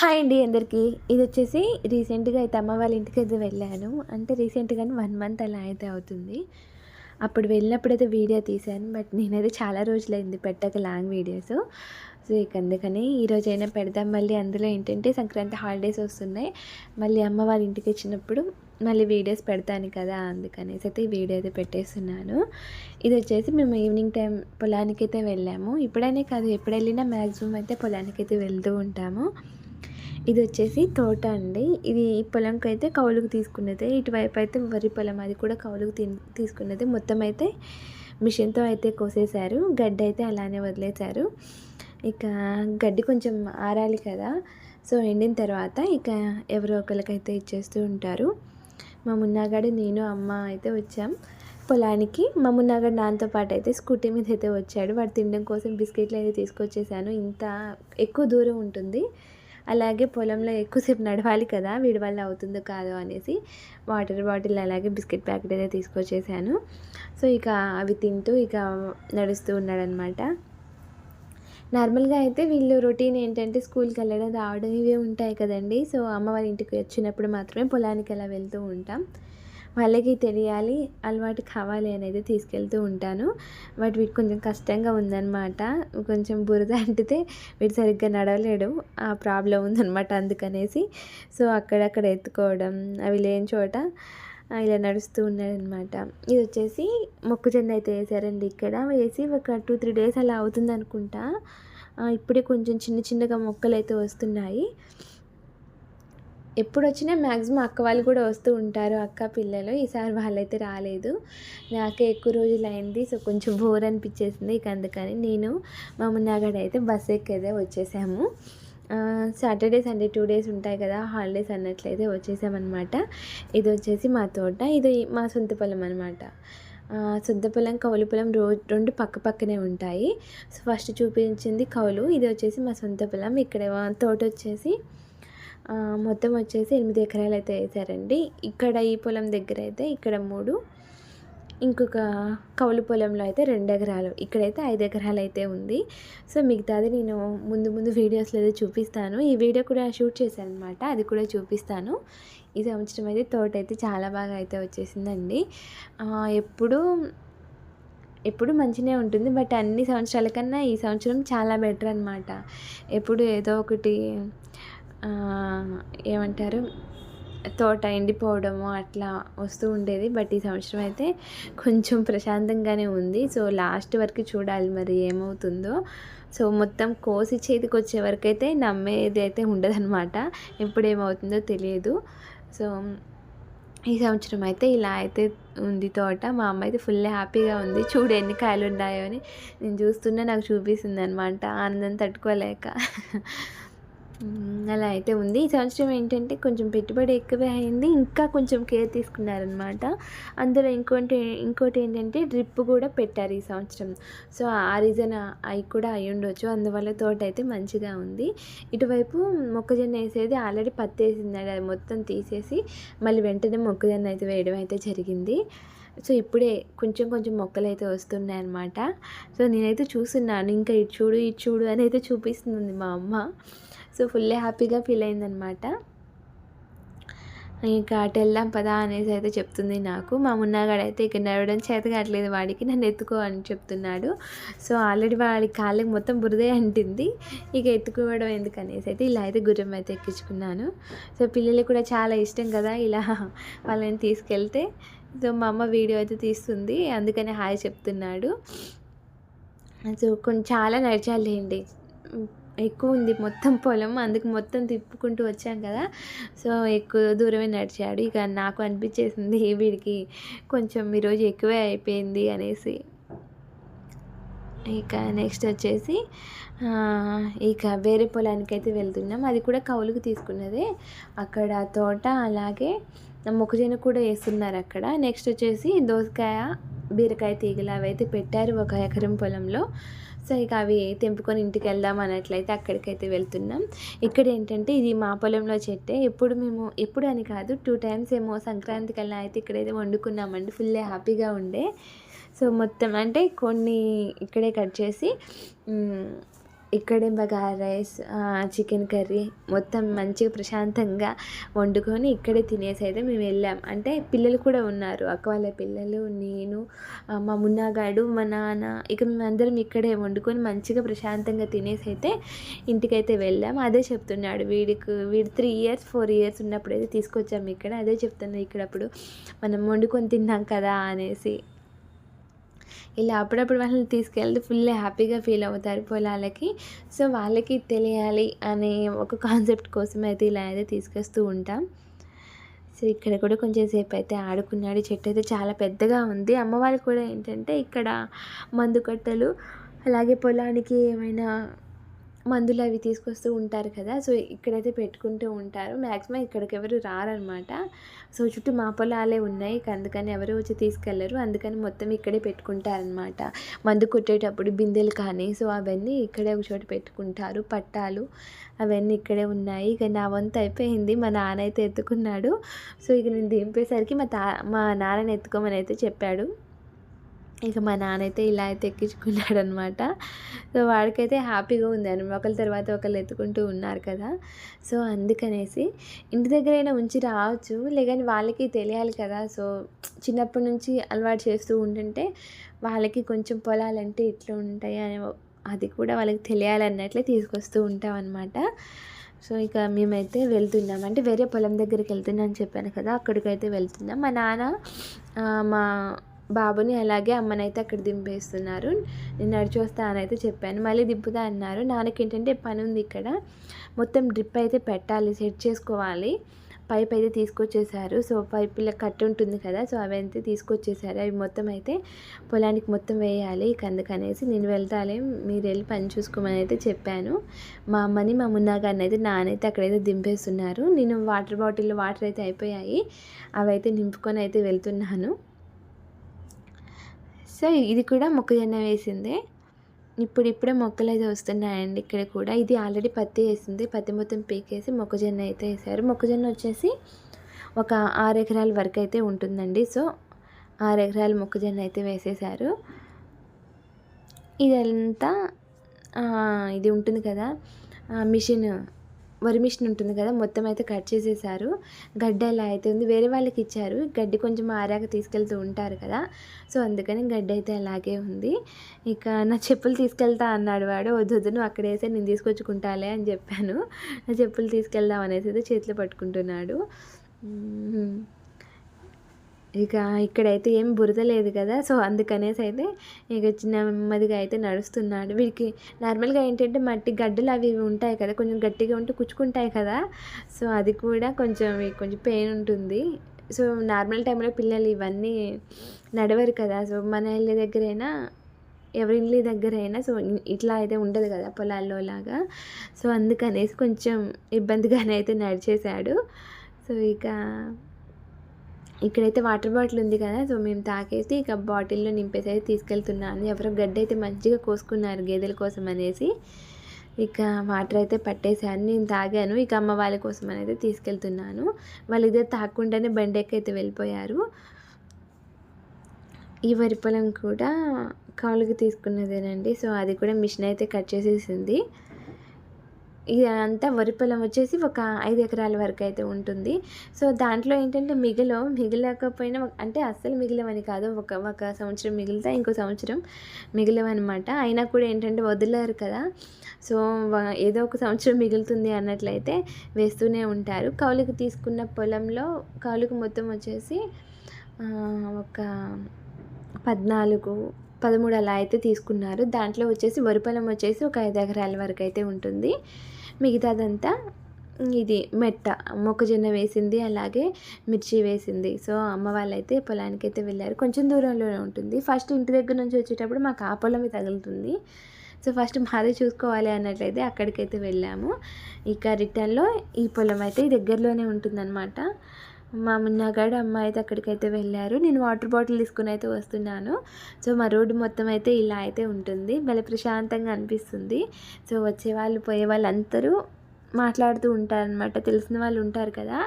Hi అండి అందరికీ. ఇది వచ్చేసి రీసెంట్గా అయితే అమ్మ వాళ్ళ ఇంటికి అయితే వెళ్ళాను. అంటే రీసెంట్గానే వన్ మంత్ అలా అయితే అవుతుంది. అప్పుడు వెళ్ళినప్పుడు అయితే వీడియో తీశాను. బట్ నేనైతే చాలా రోజులైంది పెట్టక లాంగ్ వీడియోస్. సో ఇక అందుకని ఈరోజైనా పెడదాం మళ్ళీ. అందులో ఏంటంటే సంక్రాంతి హాలిడేస్ వస్తున్నాయి. మళ్ళీ అమ్మ వాళ్ళ ఇంటికి వచ్చినప్పుడు మళ్ళీ వీడియోస్ పెడతాను కదా అందుకనేసి అయితే ఈ వీడియో అయితే పెట్టేస్తున్నాను. ఇది వచ్చేసి మేము ఈవినింగ్ టైం పొలానికి అయితే వెళ్ళాము. ఇప్పుడైనా కాదు ఎప్పుడు వెళ్ళినా మ్యాక్సిమం అయితే పొలానికి అయితే వెళ్తూ ఉంటాము. ఇది వచ్చేసి తోట అండి. ఇది ఈ పొలంకి అయితే కౌలుకు తీసుకున్నదే. ఇటువైపు అయితే వరి పొలం అది కూడా కౌలుకు తీ తీసుకున్నది. మొత్తం అయితే మిషన్తో అయితే కోసేశారు. గడ్డి అయితే అలానే వదిలేశారు. ఇక గడ్డి కొంచెం ఆరాలి కదా. సో ఎండిన తర్వాత ఇక ఎవరో ఒకరికైతే ఇచ్చేస్తూ ఉంటారు. మా మున్నాగాడు నేను అమ్మ అయితే వచ్చాం పొలానికి. మా మున్నాగాడు నాతో పాటు అయితే స్కూటీ మీద అయితే వచ్చాడు. వాడు తినడం కోసం బిస్కెట్లు అయితే తీసుకొచ్చేసాను. ఇంత ఎక్కువ దూరం ఉంటుంది. అలాగే పొలంలో ఎక్కువసేపు నడవాలి కదా వీడి వల్ల అవుతుందో కాదో అనేసి వాటర్ బాటిల్ అలాగే బిస్కెట్ ప్యాకెట్ అయితే తీసుకొచ్చేసాను. సో ఇక అవి తింటూ ఇక నడుస్తూ ఉన్నాడనమాట. నార్మల్గా అయితే వీళ్ళు రొటీన్ ఏంటంటే స్కూల్కి వెళ్ళడం రావడం ఇవే ఉంటాయి కదండి. సో అమ్మ వాళ్ళ ఇంటికి వచ్చినప్పుడు మాత్రమే పొలానికి అలా వెళ్తూ ఉంటాం. వాళ్ళకి తెలియాలి అలవాటు కావాలి అనేది తీసుకెళ్తూ ఉంటాను. బట్ వీటి కొంచెం కష్టంగా ఉందన్నమాట. కొంచెం బురద అంటితే వీడు సరిగ్గా నడవలేడు. ఆ ప్రాబ్లం ఉందన్నమాట అందుకనేసి. సో అక్కడక్కడ ఎత్తుకోవడం అవి లేని చోట ఇలా నడుస్తూ ఉన్నాడనమాట ఇది వచ్చేసి మొక్కజొన్న అయితే వేసారండి ఇక్కడ. వేసి ఒక టూ త్రీ డేస్ అలా అవుతుంది అనుకుంటా ఇప్పుడే కొంచెం చిన్న చిన్నగా మొక్కలు అయితే వస్తున్నాయి. ఎప్పుడు వచ్చినా మ్యాక్సిమం అక్క వాళ్ళు కూడా వస్తూ ఉంటారు. అక్క పిల్లలు. ఈసారి వాళ్ళైతే రాలేదు. నాకే ఎక్కువ రోజులు అయింది సో కొంచెం బోర్ అనిపించేసింది ఇక అందుకని నేను మా మున్నాగడ అయితే బస్ ఎక్కేదే వచ్చేసాము. సాటర్డే సండే టూ డేస్ ఉంటాయి కదా హాలిడేస్ అన్నట్లయితే వచ్చేసామన్నమాట. ఇది వచ్చేసి మా తోట. ఇది మా సొంత పొలం అనమాట సొంత పొలం కౌలు పొలం రో రెండు పక్క పక్కనే ఉంటాయి. సో ఫస్ట్ చూపించింది కౌలు. ఇది వచ్చేసి మా సొంత పొలం. ఇక్కడ తోట వచ్చేసి మొత్తం వచ్చేసి ఎనిమిది ఎకరాలు అయితే వేసారండి. ఇక్కడ ఈ పొలం దగ్గర అయితే ఇక్కడ మూడు ఇంకొక కౌలు పొలంలో అయితే రెండు ఎకరాలు ఇక్కడైతే ఐదు ఎకరాలు అయితే ఉంది. సో మిగతాది నేను ముందు ముందు వీడియోస్లో అయితే చూపిస్తాను. ఈ వీడియో కూడా షూట్ చేశాను అనమాట అది కూడా చూపిస్తాను. ఈ సంవత్సరం అయితే తోట అయితే చాలా బాగా అయితే వచ్చేసిందండి. ఎప్పుడు ఎప్పుడు మంచిగా ఉంటుంది బట్ అన్ని సంవత్సరాల కన్నా ఈ సంవత్సరం చాలా బెటర్ అనమాట ఎప్పుడు ఏదో ఒకటి ఏమంటారు? తోట ఎండిపోవడము అట్లా వస్తూ ఉండేది. బట్ ఈ సంవత్సరం అయితే కొంచెం ప్రశాంతంగానే ఉంది. సో లాస్ట్ వరకు చూడాలి మరి ఏమవుతుందో. సో మొత్తం కోసి చేతికి వచ్చే వరకు అయితే నమ్మేది అయితే ఉండదన్నమాట. ఎప్పుడు ఏమవుతుందో తెలియదు. సో ఈ సంవత్సరం అయితే ఇలా అయితే ఉంది తోట. మా అమ్మ అయితే ఫుల్ హ్యాపీగా ఉంది. చూడు ఎన్ని కాయలు ఉన్నాయో అని నేను చూస్తున్నా నాకు చూపిస్తుంది అనమాట ఆనందం తట్టుకోలేక. అలా అయితే ఉంది. ఈ సంవత్సరం ఏంటంటే కొంచెం పెట్టుబడి ఎక్కువే అయింది. ఇంకా కొంచెం కేర్ తీసుకున్నారనమాట అందులో ఇంకోటి ఇంకోటి ఏంటంటే డ్రిప్ కూడా పెట్టారు ఈ సంవత్సరం. సో ఆ రీజన్ అవి కూడా అయి ఉండొచ్చు. అందువల్ల తోట అయితే మంచిగా ఉంది. ఇటువైపు మొక్కజొన్న వేసేది ఆల్రెడీ పత్తి వేసిందండి అది మొత్తం తీసేసి మళ్ళీ వెంటనే మొక్కజొన్న అయితే వేయడం అయితే జరిగింది. సో ఇప్పుడే కొంచెం కొంచెం మొక్కలు అయితే వస్తున్నాయి అనమాట సో నేనైతే చూస్తున్నాను. ఇంకా ఇటు చూడు ఇటు చూడు అని అయితే చూపిస్తుంది మా అమ్మ. సో ఫుల్ హ్యాపీగా ఫీల్ అయిందనమాట ఇంకా అటు వెళ్దాం పదా అనేసి అయితే చెప్తుంది నాకు. మా మున్నాగాడు అయితే ఇక నడవడం చేత కావట్లేదు వాడికి నన్ను ఎత్తుకో అని చెప్తున్నాడు. సో ఆల్రెడీ వాడి కాళ్ళకి మొత్తం బురదే అంటింది. ఇక ఎత్తుకోవడం ఎందుకు అనేసి అయితే ఇలా అయితే గుర్రం అయితే ఎక్కించుకున్నాను. సో పిల్లలకి కూడా చాలా ఇష్టం కదా ఇలా వాళ్ళని తీసుకెళ్తే. సో మా అమ్మ వీడియో అయితే తీస్తుంది అందుకని హాయ్ చెప్తున్నాడు. సో కొంచెం చాలా నడిచాలేండి ఎక్కువ ఉంది మొత్తం పొలం అందుకు మొత్తం తిప్పుకుంటూ వచ్చాం కదా. సో ఎక్కువ దూరమే నడిచాడు. ఇక నాకు అనిపించేసింది వీడికి కొంచెం ఈరోజు ఎక్కువే అయిపోయింది అనేసి. ఇక నెక్స్ట్ వచ్చేసి ఇక వేరే పొలానికి అయితే వెళ్తున్నాం. అది కూడా కౌలుకు తీసుకున్నదే. అక్కడ తోట అలాగే మొక్కజొన్న కూడా వేస్తున్నారు అక్కడ. నెక్స్ట్ వచ్చేసి దోసకాయ బీరకాయ తీగలు అవి అయితే పెట్టారు ఒక ఎకరం పొలంలో. సో ఇక అవి తెంపుకొని ఇంటికి వెళ్దాం అన్నట్లయితే అక్కడికైతే వెళ్తున్నాం. ఇక్కడ ఏంటంటే ఇది మా పొలంలో చెట్టే. ఎప్పుడు మేము ఎప్పుడు అని కాదు టూ టైమ్స్ ఏమో సంక్రాంతికల్లా అయితే ఇక్కడైతే వండుకున్నామండి. ఫుల్ హ్యాపీగా ఉండే. సో మొత్తం అంటే కొన్ని ఇక్కడే కట్ చేసి ఇక్కడే బగారా రైస్ చికెన్ కర్రీ మొత్తం మంచిగా ప్రశాంతంగా వండుకొని ఇక్కడే తినేసి అయితే మేము వెళ్ళాం. అంటే పిల్లలు కూడా ఉన్నారు. అక్క వాళ్ళ పిల్లలు నేను మా మున్నాగాడు మా నాన్న ఇక మేమందరం ఇక్కడే వండుకొని మంచిగా ప్రశాంతంగా తినేసి అయితే ఇంటికైతే వెళ్ళాం. అదే చెప్తున్నాడు. వీడికి వీడు త్రీ ఇయర్స్ ఫోర్ ఇయర్స్ ఉన్నప్పుడు అయితే తీసుకొచ్చాము ఇక్కడ. అదే చెప్తున్నాడు. ఇక్కడ అప్పుడు మనం వండుకొని తిన్నాం కదా అనేసి. ఇలా అప్పుడప్పుడు వాళ్ళని తీసుకెళ్తే ఫుల్ హ్యాపీగా ఫీల్ అవుతారు పొలాలకి. సో వాళ్ళకి తెలియాలి అనే ఒక కాన్సెప్ట్ కోసం అయితే ఇలా అయితే తీసుకొస్తూ ఉంటాం. సో ఇక్కడ కూడా కొంచెం సేపు అయితే ఆడుకున్నాడు. చెట్టు అయితే చాలా పెద్దగా ఉంది. అమ్మ వాళ్ళు కూడా ఏంటంటే ఇక్కడ మందు కట్టలు అలాగే పొలానికి ఏమైనా మందులు అవి తీసుకొస్తూ ఉంటారు కదా సో ఇక్కడైతే పెట్టుకుంటూ ఉంటారు. మ్యాక్సిమం ఇక్కడికి ఎవరు రారనమాట. సో చుట్టూ మా పొలాలే ఉన్నాయి అందుకని ఎవరు వచ్చి తీసుకెళ్ళరు. అందుకని మొత్తం ఇక్కడే పెట్టుకుంటారనమాట. మందు కొట్టేటప్పుడు బిందెలు కానీ సో అవన్నీ ఇక్కడే ఒక చోట పెట్టుకుంటారు. పట్టాలు అవన్నీ ఇక్కడే ఉన్నాయి. ఇక నా వంతు అయిపోయింది. మా నాన్న అయితే ఎత్తుకున్నాడు. సో ఇక నేను దింపేసరికి మా తా మా నాన్నని ఎత్తుకోమని అయితే చెప్పాడు. ఇక మా నాన్న అయితే ఇలా అయితే ఎక్కించుకున్నాడు అనమాట సో వాడికైతే హ్యాపీగా ఉంది అని ఒకరి తర్వాత ఒకళ్ళు ఎత్తుకుంటూ ఉన్నారు కదా. సో అందుకనేసి ఇంటి దగ్గరైనా ఉంచి రావచ్చు. లేదని వాళ్ళకి తెలియాలి కదా. సో చిన్నప్పటి నుంచి అలవాటు చేస్తూ ఉంటుంటే వాళ్ళకి కొంచెం పొలాలంటే ఇట్లా ఉంటాయి అని అది కూడా వాళ్ళకి తెలియాలన్నట్లే తీసుకొస్తూ ఉంటాం అనమాట సో ఇక మేమైతే వెళ్తున్నాం. అంటే వేరే పొలం దగ్గరికి వెళ్తున్నాం అని చెప్పాను కదా. అక్కడికైతే వెళ్తున్నాం. మా నాన్న మా బాబుని అలాగే అమ్మనైతే అక్కడ దింపేస్తున్నారు. నేను నడిచి వస్తానైతే చెప్పాను. మళ్ళీ దింపుతా అన్నారు. నాన్నకి ఏంటంటే పని ఉంది ఇక్కడ. మొత్తం డ్రిప్ అయితే పెట్టాలి సెట్ చేసుకోవాలి. పైప్ అయితే తీసుకొచ్చేసారు సో పైపుల కట్ ఉంటుంది కదా సో అవి అయితే తీసుకొచ్చేసారు అవి మొత్తం అయితే పొలానికి మొత్తం వేయాలి ఇక అందుకనేసి నేను వెళ్తాలే మీరు వెళ్ళి పని చూసుకోమని అయితే చెప్పాను. మా అమ్మని మా మున్నాగారిని అయితే నానైతే అక్కడైతే దింపేస్తున్నారు. నేను వాటర్ బాటిల్లో వాటర్ అయితే అయిపోయాయి. అవైతే నింపుకొని అయితే వెళ్తున్నాను. సో ఇది కూడా మొక్కజొన్న వేసిందే. ఇప్పుడు ఇప్పుడే మొక్కలు అయితే వస్తున్నాయండి ఇక్కడ కూడా. ఇది ఆల్రెడీ పత్తి వేసింది. పత్తి మొత్తం పీకేసి మొక్కజొన్న అయితే వేసారు. మొక్కజొన్న వచ్చేసి ఒక ఆరు ఎకరాల వరకు అయితే ఉంటుందండి. సో ఆరు ఎకరాల మొక్కజొన్న అయితే వేసేసారు. ఇదంతా ఇది ఉంటుంది కదా మిషన్ వరి మిషన్ ఉంటుంది కదా మొత్తం అయితే కట్ చేసేసారు. గడ్డ ఎలా అయితే ఉంది. వేరే వాళ్ళకి ఇచ్చారు. గడ్డి కొంచెం ఆరాక తీసుకెళ్తూ ఉంటారు కదా. సో అందుకని గడ్డి అయితే అలాగే ఉంది. ఇక నా చెప్పులు తీసుకెళ్తా అన్నాడు వాడు. వద్దు వద్దు నువ్వు అక్కడ వేసే నేను తీసుకొచ్చుకుంటాలే అని చెప్పాను. నా చెప్పులు తీసుకెళ్దాం అనేసి అయితే చేతిలో పట్టుకుంటున్నాడు. ఇక ఇక్కడైతే ఏం బురద లేదు కదా. సో అందుకనేసి అయితే ఇక నెమ్మదిగా అయితే నడుస్తున్నాడు. వీడికి నార్మల్గా ఏంటంటే మట్టి గడ్డలు అవి ఉంటాయి కదా కొంచెం గట్టిగా ఉంటే కుచ్చుకుంటాయి కదా. సో అది కూడా కొంచెం కొంచెం పెయిన్ ఉంటుంది. సో నార్మల్ టైంలో పిల్లలు ఇవన్నీ నడవరు కదా. సో మన ఇళ్ళ దగ్గరైనా ఎవరి ఇల్లు దగ్గరైనా సో ఇట్లా అయితే ఉండదు కదా పొలాల్లో లాగా. సో అందుకనేసి కొంచెం ఇబ్బందిగానే అయితే నడిచేశాడు. సో ఇక ఇక్కడైతే వాటర్ బాటిల్ ఉంది కదా సో మేము తాకేసి ఇక బాటిల్లో నింపేసి అయితే తీసుకెళ్తున్నాను. ఎవరో గడ్డ అయితే మంచిగా కోసుకున్నారు గేదెల కోసం అనేసి. ఇక వాటర్ అయితే పట్టేసాను నేను తాగాను. ఇక అమ్మ వాళ్ళ కోసం అనేది తీసుకెళ్తున్నాను. వాళ్ళు ఇదే తాకుండానే బండెక్కి అయితే వెళ్ళిపోయారు. ఈ వరి పొలం కూడా కాలుకి తీసుకున్నదేనండి. సో అది కూడా మిషన్ అయితే కట్ చేసేసింది. ఇదంతా వరి పొలం వచ్చేసి ఒక ఐదు ఎకరాల వరకు అయితే ఉంటుంది. సో దాంట్లో ఏంటంటే మిగిలో మిగిలకపోయినా అంటే అస్సలు మిగిలవని కాదు. ఒక ఒక సంవత్సరం మిగిలితే ఇంకో సంవత్సరం మిగిలవన్నమాట అయినా కూడా ఏంటంటే వదిలేరు కదా. సో ఏదో ఒక సంవత్సరం మిగులుతుంది అన్నట్లయితే వేస్తూనే ఉంటారు. కౌలుకు తీసుకున్న పొలంలో కౌలుకు మొత్తం వచ్చేసి ఒక పద్నాలుగు పదమూడు అలా అయితే తీసుకున్నారు. దాంట్లో వచ్చేసి వరి పొలం వచ్చేసి ఒక ఐదు ఎకరాల వరకు అయితే ఉంటుంది. మిగతాదంతా ఇది మెట్ట మొక్కజొన్న వేసింది అలాగే మిర్చి వేసింది. సో అమ్మ వాళ్ళైతే పొలానికి అయితే వెళ్ళారు. కొంచెం దూరంలోనే ఉంటుంది. ఫస్ట్ ఇంటి దగ్గర నుంచి వచ్చేటప్పుడు మాకు ఆ పొలమే తగులుతుంది. సో ఫస్ట్ మాదే చూసుకోవాలి అన్నట్లయితే అక్కడికైతే వెళ్ళాము. ఇక రిటర్న్లో ఈ పొలం అయితే దగ్గరలోనే ఉంటుందన్నమాట. మా మున్నగాడు అమ్మ అయితే అక్కడికైతే వెళ్ళారు. నేను వాటర్ బాటిల్ తీసుకుని అయితే వస్తున్నాను. సో మా రోడ్డు మొత్తం అయితే ఇలా అయితే ఉంటుంది. భలే ప్రశాంతంగా అనిపిస్తుంది. సో వచ్చే వాళ్ళు పోయే వాళ్ళందరూ మాట్లాడుతూ ఉంటారనమాట తెలిసిన వాళ్ళు ఉంటారు కదా.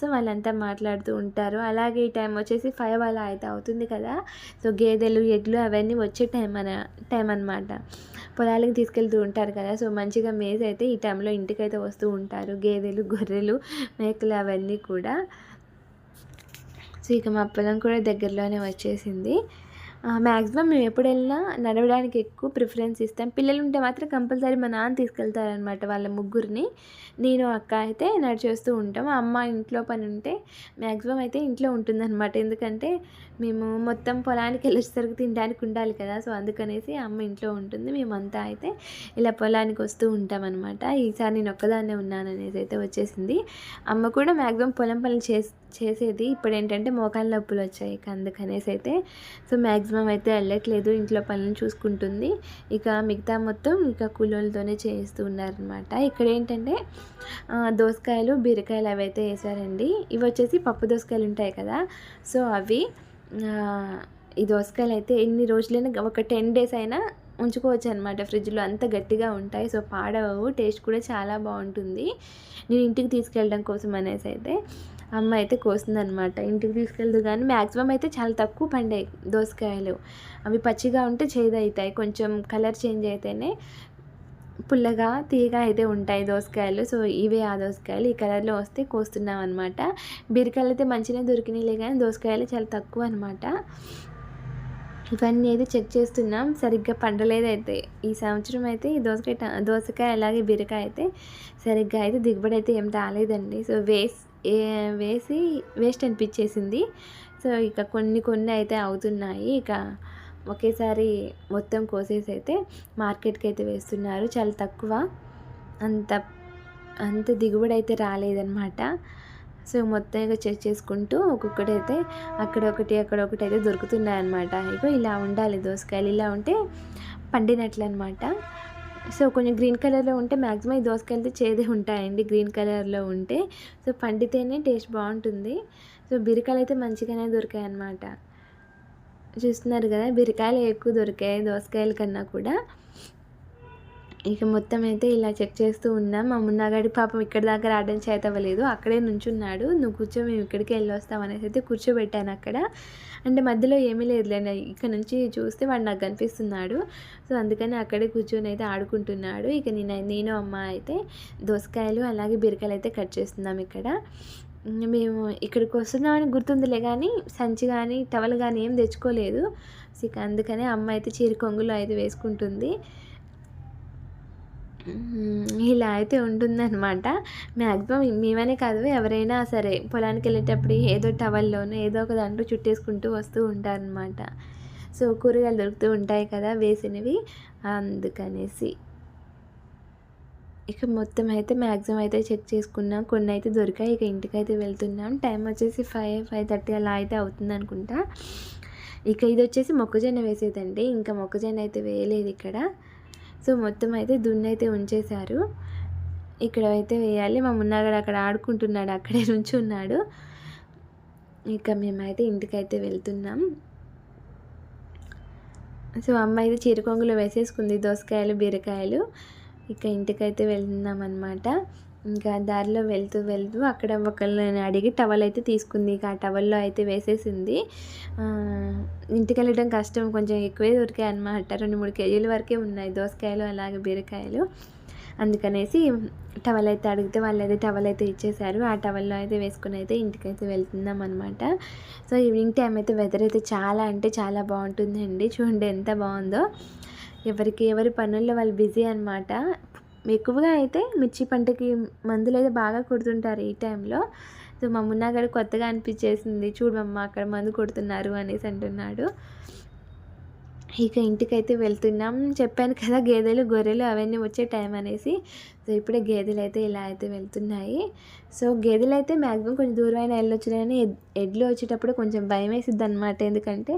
సో వాళ్ళంతా మాట్లాడుతూ ఉంటారు. అలాగే ఈ టైం వచ్చేసి ఫైవ్ అలా అయితే అవుతుంది కదా. సో గేదెలు ఎడ్లు అవన్నీ వచ్చే టైం అన టైం అనమాట పొలాలకి తీసుకెళ్తూ ఉంటారు కదా. సో మంచిగా మేజ్ అయితే ఈ టైంలో ఇంటికైతే వస్తూ ఉంటారు. గేదెలు గొర్రెలు మేకలు అవన్నీ కూడా. సో ఇక మా పొలం కూడా దగ్గరలోనే వచ్చేసింది. మ్యాక్సిమం మేము ఎప్పుడు వెళ్ళినా నడవడానికి ఎక్కువ ప్రిఫరెన్స్ ఇస్తాం. పిల్లలు ఉంటే మాత్రం కంపల్సరీ మా నాన్న తీసుకెళ్తారనమాట వాళ్ళ ముగ్గురిని. నేను అక్క అయితే నడిచేస్తూ ఉంటాం. అమ్మ ఇంట్లో పని ఉంటే మ్యాక్సిమం అయితే ఇంట్లో ఉంటుందన్నమాట. ఎందుకంటే మేము మొత్తం పొలానికి వెళ్ళేసరికి తినడానికి ఉండాలి కదా. సో అందుకనేసి అమ్మ ఇంట్లో ఉంటుంది. మేమంతా అయితే ఇలా పొలానికి వస్తూ ఉంటాం అనమాట ఈసారి నేను ఒక్కదాన్నే ఉన్నాననేది అయితే వచ్చేసింది. అమ్మ కూడా మ్యాక్సిమం పొలం పనులు చేసి చేసేది ఇప్పుడు ఏంటంటే మోకాళ్ళ నొప్పులు వచ్చాయి అందుకనేసి అయితే సో మ్యాక్సిమం అయితే వెళ్ళట్లేదు. ఇంట్లో పనులు చూసుకుంటుంది. ఇక మిగతా మొత్తం ఇక కూలోళ్ళతోనే చేస్తూ ఉన్నారనమాట. ఇక్కడ ఏంటంటే దోసకాయలు బీరకాయలు అవి అయితే వేసారండి. ఇవి వచ్చేసి పప్పు దోసకాయలు ఉంటాయి కదా సో అవి ఈ దోసకాయలు అయితే ఎన్ని రోజులైనా ఒక టెన్ డేస్ అయినా ఉంచుకోవచ్చు అనమాట. ఫ్రిడ్జ్లో అంత గట్టిగా ఉంటాయి. సో పాడవవు టేస్ట్ కూడా చాలా బాగుంటుంది. నేను ఇంటికి తీసుకెళ్ళడం కోసం అనేసి అయితే అమ్మ అయితే కోసిందనమాట. ఇంటికి తీసుకెళ్దు కానీ మ్యాక్సిమం అయితే చాలా తక్కువ పండాయి దోసకాయలు. అవి పచ్చిగా ఉంటే చేదు అవుతాయి కొంచెం కలర్ చేంజ్ అయితేనే పుల్లగా తీయగా అయితే ఉంటాయి దోసకాయలు. సో ఇవే ఆ దోసకాయలు. ఈ కలర్లో వస్తే కోస్తున్నాం అనమాట బీరకాయలు అయితే మంచిగా దొరికినాయిలే కానీ దోసకాయలు చాలా తక్కువ అనమాట. ఇవన్నీ అయితే చెక్ చేస్తున్నాం. సరిగ్గా పండలేదు అయితే. ఈ సంవత్సరం అయితే ఈ దోసకాయ దోసకాయ అలాగే బీరకాయ అయితే సరిగ్గా అయితే దిగుబడి అయితే ఏం రాలేదండి. సో వేస్ట్ వేసి వేస్ట్ అనిపించేసింది. సో ఇక కొన్ని కొన్ని అయితే అవుతున్నాయి. ఇక ఒకేసారి మొత్తం కోసేసి అయితే మార్కెట్కి అయితే వేస్తున్నారు. చాలా తక్కువ. అంత అంత దిగుబడి అయితే రాలేదన్నమాట. సో మొత్తం ఇక చెక్ చేసుకుంటూ ఒక్కొక్కటి అయితే అక్కడ ఒకటి అక్కడ ఒకటి అయితే దొరుకుతున్నాయి అనమాట ఇగో ఇలా ఉండాలి దోసకాయలు. ఇలా ఉంటే పండినట్లు అనమాట సో కొంచెం గ్రీన్ కలర్లో ఉంటే మ్యాక్సిమం ఈ దోసకాయలు చేదే ఉంటాయండి గ్రీన్ కలర్లో ఉంటే. సో పండితేనే టేస్ట్ బాగుంటుంది. సో బీరకాయలు అయితే మంచిగానే దొరికాయి అన్నమాట చూస్తున్నారు కదా బీరకాయలు ఎక్కువ దొరికాయి దోసకాయల కన్నా కూడా. ఇక మొత్తం అయితే ఇలా చెక్ చేస్తూ ఉన్నాం. మా మున్నాగాడి పాపం ఇక్కడ దాకా రావడం చేత అవ్వలేదు అక్కడే నుంచున్నాడు. నువ్వు కూర్చో మేము ఇక్కడికి వెళ్ళి వస్తాం అనేసి అయితే కూర్చోబెట్టాను అక్కడ. అంటే మధ్యలో ఏమీ లేదులే. ఇక్కడ నుంచి చూస్తే వాడు నాకు కనిపిస్తున్నాడు. సో అందుకని అక్కడే కూర్చొని అయితే ఆడుకుంటున్నాడు. ఇక నేను నేను అమ్మ అయితే దోసకాయలు అలాగే బీరకాయలు అయితే కట్ చేస్తున్నాం ఇక్కడ. మేము ఇక్కడికి వస్తున్నామని గుర్తుందిలే కానీ సంచి కానీ టవల్ కానీ ఏం తెచ్చుకోలేదు. ఇక అందుకనే అమ్మ అయితే చీర కొంగులో అయితే వేసుకుంటుంది. ఇలా అయితే ఉంటుందన్నమాట. మ్యాక్సిమం మేమనే కాదు ఎవరైనా సరే పొలానికి వెళ్ళేటప్పుడు ఏదో టవల్లోనో ఏదో ఒక దాంట్లో చుట్టేసుకుంటూ వస్తూ ఉంటారనమాట సో కూరగాయలు దొరుకుతూ ఉంటాయి కదా వేసినవి. అందుకనేసి ఇక మొత్తం అయితే మ్యాక్సిమం అయితే చెక్ చేసుకున్నాం. కొన్ని అయితే దొరికాయి ఇక ఇంటికి అయితే వెళ్తున్నాం. టైం వచ్చేసి ఫైవ్ ఫైవ్ థర్టీ అలా అయితే అవుతుంది అనుకుంటా ఇక ఇది వచ్చేసి మొక్కజొన్న వేసేదండి. ఇంకా మొక్కజొన్న అయితే వేయలేదు ఇక్కడ. సో మొత్తం అయితే దున్ని అయితే ఉంచేశారు. ఇక్కడ అయితే వేయాలి. మా మున్నగాడు అక్కడ ఆడుకుంటున్నాడు అక్కడే నుంచి ఉన్నాడు ఇక మేమైతే ఇంటికైతే వెళ్తున్నాం. సో అమ్మ అయితే చీరకొంగులో వేసేసుకుంది దోసకాయలు బీరకాయలు. ఇక ఇంటికైతే వెళ్తున్నాం అనమాట ఇంకా దారిలో వెళ్తూ వెళ్తూ అక్కడ ఒకళ్ళని అడిగి టవల్ అయితే తీసుకుంది. ఇంకా ఆ టవల్లో అయితే వేసేసింది. ఇంటికి వెళ్ళడం కష్టం. కొంచెం ఎక్కువే దొరికాయి అనమాట రెండు మూడు కేజీల వరకే ఉన్నాయి. దోసకాయలు అలాగే బీరకాయలు. అందుకనేసి టవల్ అయితే అడిగితే వాళ్ళు అయితే టవల్ అయితే ఇచ్చేసారు ఆ టవల్లో అయితే వేసుకుని అయితే ఇంటికైతే వెళ్తున్నాం అనమాట సో ఈవినింగ్ టైం అయితే వెదర్ అయితే చాలా అంటే చాలా బాగుంటుందండి. చూడండి ఎంత బాగుందో. ఎవరికి ఎవరి పనుల్లో వాళ్ళు బిజీ అనమాట ఎక్కువగా అయితే మిర్చి పంటకి మందులు అయితే బాగా కొడుతుంటారు ఈ టైంలో. సో మా మున్నాగాడు కొత్తగా అనిపించేసింది చూడమ్మ అక్కడ మందు కొడుతున్నారు అనేసి అంటున్నాడు. ఇక ఇంటికైతే వెళ్తున్నాం. చెప్పాను కదా గేదెలు గొర్రెలు అవన్నీ వచ్చే టైం అనేసి. సో ఇప్పుడే గేదెలు అయితే ఇలా అయితే వెళ్తున్నాయి. సో గేదెలు అయితే మ్యాక్సిమం కొంచెం దూరం అయినా వెళ్ళొచ్చు కానీ ఎడ్లు వచ్చేటప్పుడు కొంచెం భయం వేసిద్ది అనమాట ఎందుకంటే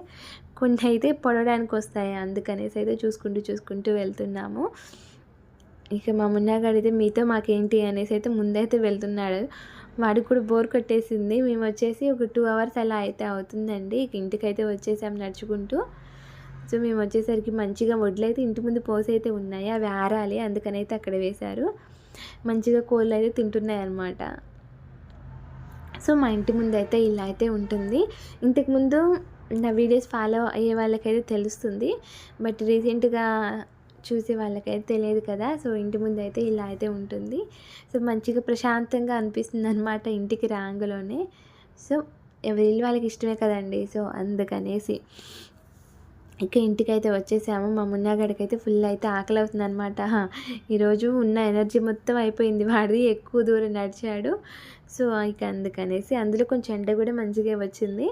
కొన్ని అయితే పొడవడానికి వస్తాయి అందుకనేసి అయితే చూసుకుంటూ చూసుకుంటూ వెళ్తున్నాము. ఇక మా మున్నాగాడు అయితే మీతో మాకేంటి? అనేసి అయితే ముందైతే వెళ్తున్నాడు. వాడికి కూడా బోర్ కొట్టేసింది. మేము వచ్చేసి ఒక టూ అవర్స్ అలా అయితే అవుతుందండి. ఇక ఇంటికైతే వచ్చేసాం నడుచుకుంటూ. సో మేము వచ్చేసరికి మంచిగా వడ్లు అయితే ఇంటి ముందు పోసి అయితే ఉన్నాయి. అవి ఆరాలి. అందుకని అయితే అక్కడ వేశారు. మంచిగా కోళ్ళు అయితే తింటున్నాయి అన్నమాట. సో మా ఇంటి ముందు అయితే ఇలా అయితే ఉంటుంది. ఇంతకుముందు నా వీడియోస్ ఫాలో అయ్యే వాళ్ళకైతే తెలుస్తుంది. బట్ రీసెంట్గా చూసే వాళ్ళకైతే తెలియదు కదా. సో ఇంటి ముందు అయితే ఇలా అయితే ఉంటుంది. సో మంచిగా ప్రశాంతంగా అనిపిస్తుంది అనమాట ఇంటికి రాంగులోనే. సో ఎవరి వాళ్ళకి ఇష్టమే కదండి. సో అందుకనేసి ఇక ఇంటికైతే వచ్చేసాము. మా మున్నాగడికి అయితే ఫుల్ అయితే ఆకలి అవుతుంది అనమాట ఈరోజు ఉన్న ఎనర్జీ మొత్తం అయిపోయింది. వాడిది ఎక్కువ దూరం నడిచాడు. సో ఇక అందుకనేసి అందులో కొంచెం ఎండ కూడా మంచిగా వచ్చింది.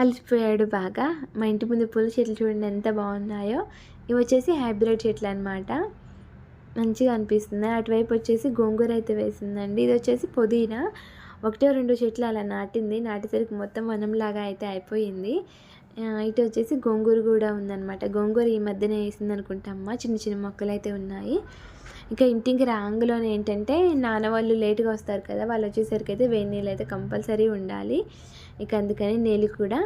అలసిపోయాడు బాగా. మా ఇంటి ముందు పూల చెట్లు చూడండి ఎంత బాగున్నాయో. ఇవి వచ్చేసి హైబ్రిడ్ చెట్లు అనమాట మంచిగా అనిపిస్తుంది. అటువైపు వచ్చేసి గోంగూర అయితే వేసిందండి. ఇది వచ్చేసి పుదీనా. ఒకటో రెండు చెట్లు అలా నాటింది. నాటేసరికి మొత్తం వనంలాగా అయితే అయిపోయింది. ఇటు వచ్చేసి గోంగూర కూడా ఉందన్నమాట. గోంగూర ఈ మధ్యనే వేసింది అనుకుంటామ్మా చిన్న చిన్న మొక్కలు అయితే ఉన్నాయి. ఇంకా ఇంటికి రాంగులోనే ఏంటంటే నాన్న వాళ్ళు లేట్గా వస్తారు కదా వాళ్ళు వచ్చేసరికి అయితే వేడి నీళ్ళు అయితే కంపల్సరీ ఉండాలి. ఇక అందుకని నీళ్ళు కూడా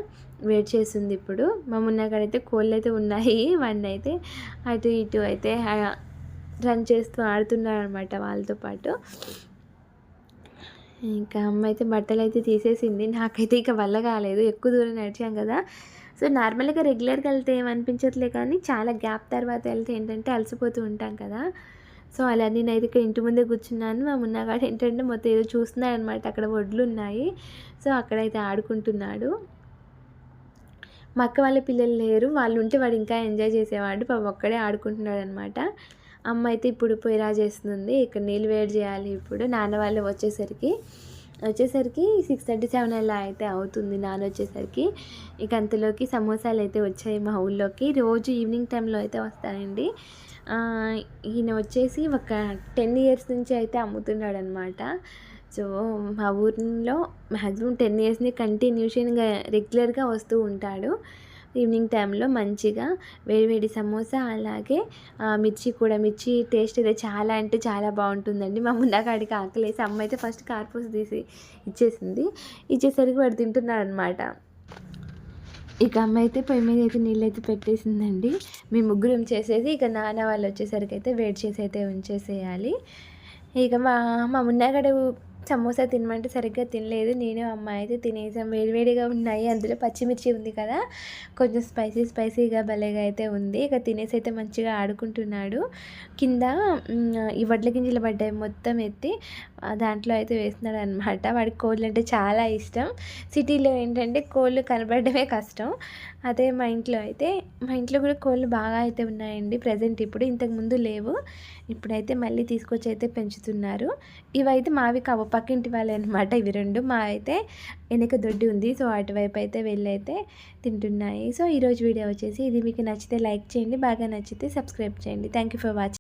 వేడి చేస్తుంది ఇప్పుడు. మా మున్నగాడైతే కోళ్ళు అయితే ఉన్నాయి వాడిని అయితే అటు ఇటు అయితే రన్ చేస్తూ ఆడుతున్నారు అనమాట వాళ్ళతో పాటు. ఇంకా అమ్మ అయితే బట్టలు అయితే తీసేసింది నాకైతే ఇక వల్ల కాలేదు ఎక్కువ దూరం నడిచాం కదా. సో నార్మల్గా రెగ్యులర్గా వెళ్తే ఏమనిపించట్లే కానీ చాలా గ్యాప్ తర్వాత వెళ్తే ఏంటంటే అలసిపోతూ ఉంటాం కదా. సో అలా నేనైతే ఇక్కడ ఇంటి ముందే కూర్చున్నాను. మా మున్నగాడు ఏంటంటే మొత్తం ఏదో చూస్తున్నాడు అనమాట అక్కడ వడ్లు ఉన్నాయి. సో అక్కడైతే ఆడుకుంటున్నాడు. మా అక్క వాళ్ళ పిల్లలు లేరు. వాళ్ళు ఉంటే వాడు ఇంకా ఎంజాయ్ చేసేవాడు. పాప ఒక్కడే ఆడుకుంటున్నాడు అనమాట అమ్మ అయితే ఇప్పుడు పొయ్యిరా చేస్తుంది. ఇక్కడ నీళ్ళు వేడి చేయాలి ఇప్పుడు. నాన్న వాళ్ళు వచ్చేసరికి వచ్చేసరికి సిక్స్ థర్టీ సెవెన్ అలా అయితే అవుతుంది నాన్న వచ్చేసరికి. ఇక అంతలోకి సమోసాలు అయితే వచ్చాయి మా ఊళ్ళోకి. రోజు ఈవినింగ్ టైంలో అయితే వస్తాయండి ఈయన వచ్చేసి ఒక టెన్ ఇయర్స్ నుంచి అయితే అమ్ముతున్నాడు అనమాట సో మా ఊరిలో మ్యాక్సిమం టెన్ ఇయర్స్ని కంటిన్యూషన్గా రెగ్యులర్గా వస్తూ ఉంటాడు. ఈవినింగ్ టైంలో మంచిగా వేడివేడి సమోసా అలాగే మిర్చి కూడా మిర్చి టేస్ట్ అయితే చాలా అంటే చాలా బాగుంటుందండి. మా ముందాకాడికి ఆకలేసి అమ్మ అయితే ఫస్ట్ కార్పూస్ తీసి ఇచ్చేసింది. ఇచ్చేసరికి వాడు తింటున్నాడు అనమాట ఇక అమ్మ అయితే పొయ్యి మీద అయితే నీళ్ళు అయితే పెట్టేసిందండి. మేము ముగ్గురం చేసేసి ఇక నాన్న వాళ్ళు వచ్చేసరికి అయితే వేడి చేసి అయితే ఉంచేసేయాలి. ఇక మా మా మున్నగడు సమోసా తినమంటే సరిగ్గా తినలేదు. నేను అమ్మాయి అయితే తినేసాం. వేడివేడిగా ఉన్నాయి. అందులో పచ్చిమిర్చి ఉంది కదా. కొంచెం స్పైసీ స్పైసీగా భలేగా అయితే ఉంది. ఇక తినేసి అయితే మంచిగా ఆడుకుంటున్నాడు. కింద ఈ వడ్ల గింజలు పడ్డాయి మొత్తం ఎత్తి దాంట్లో అయితే వేస్తున్నాడు అనమాట వాడికి కోళ్ళు అంటే చాలా ఇష్టం. సిటీలో ఏంటంటే కోళ్ళు కనబడమే కష్టం. అదే మా ఇంట్లో అయితే మా ఇంట్లో కూడా కోళ్ళు బాగా అయితే ఉన్నాయండి ప్రజెంట్ ఇప్పుడు. ఇంతకుముందు లేవు. ఇప్పుడైతే మళ్ళీ తీసుకొచ్చి అయితే పెంచుతున్నారు. ఇవైతే మావి కావు. పక్కింటి వాళ్ళే అనమాట ఇవి రెండు. మా అయితే వెనక దొడ్డి ఉంది. సో అటువైపు అయితే వెళ్ళైతే తింటున్నాయి. సో ఈరోజు వీడియో వచ్చేసి ఇది. మీకు నచ్చితే లైక్ చేయండి. బాగా నచ్చితే సబ్స్క్రైబ్ చేయండి. Thank you for watching